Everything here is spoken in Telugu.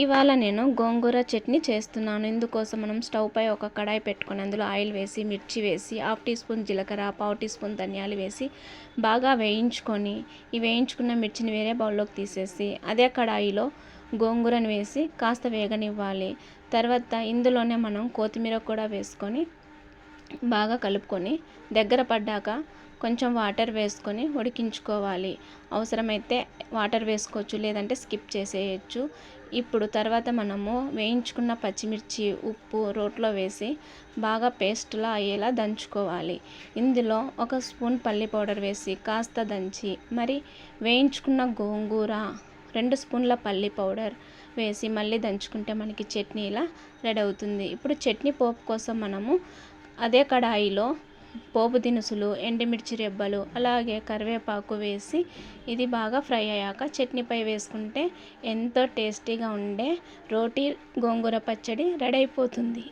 ఇవాళ నేను గోంగూర చట్నీ చేస్తున్నాను. ఇందుకోసం మనం స్టవ్ పై ఒక కడాయి పెట్టుకొని అందులో ఆయిల్ వేసి మిర్చి వేసి హాఫ్ టీ స్పూన్ జీలకర్ర పావు టీ స్పూన్ ధనియాలు వేసి బాగా వేయించుకొని ఈ వేయించుకున్న మిర్చిని వేరే బౌల్లోకి తీసేసి అదే కడాయిలో గోంగూరను వేసి కాస్త వేగనివ్వాలి. తర్వాత ఇందులోనే మనం కొత్తిమీర కూడా వేసుకొని బాగా కలుపుకొని దగ్గర పడ్డాక కొంచెం వాటర్ వేసుకొని ఉడికించుకోవాలి. అవసరమైతే వాటర్ వేసుకోవచ్చు లేదంటే స్కిప్ చేసేయచ్చు. ఇప్పుడు తర్వాత మనము వేయించుకున్న పచ్చిమిర్చి ఉప్పు రోట్లో వేసి బాగా పేస్ట్లా అయ్యేలా దంచుకోవాలి. ఇందులో ఒక స్పూన్ పల్లి పౌడర్ వేసి కాస్త దంచి మరి వేయించుకున్న గోంగూర రెండు స్పూన్ల పల్లి పౌడర్ వేసి మళ్ళీ దంచుకుంటే మనకి చట్నీ ఇలా రెడీ అవుతుంది. ఇప్పుడు చట్నీ పోపు కోసం మనము అదే కడాయిలో పోపు దినుసులు ఎండుమిర్చి రెబ్బలు అలాగే కరివేపాకు వేసి ఇది బాగా ఫ్రై అయ్యాక చట్నీపై వేసుకుంటే ఎంతో టేస్టీగా ఉండే రోటీ గోంగూర పచ్చడి రెడీ అయిపోతుంది.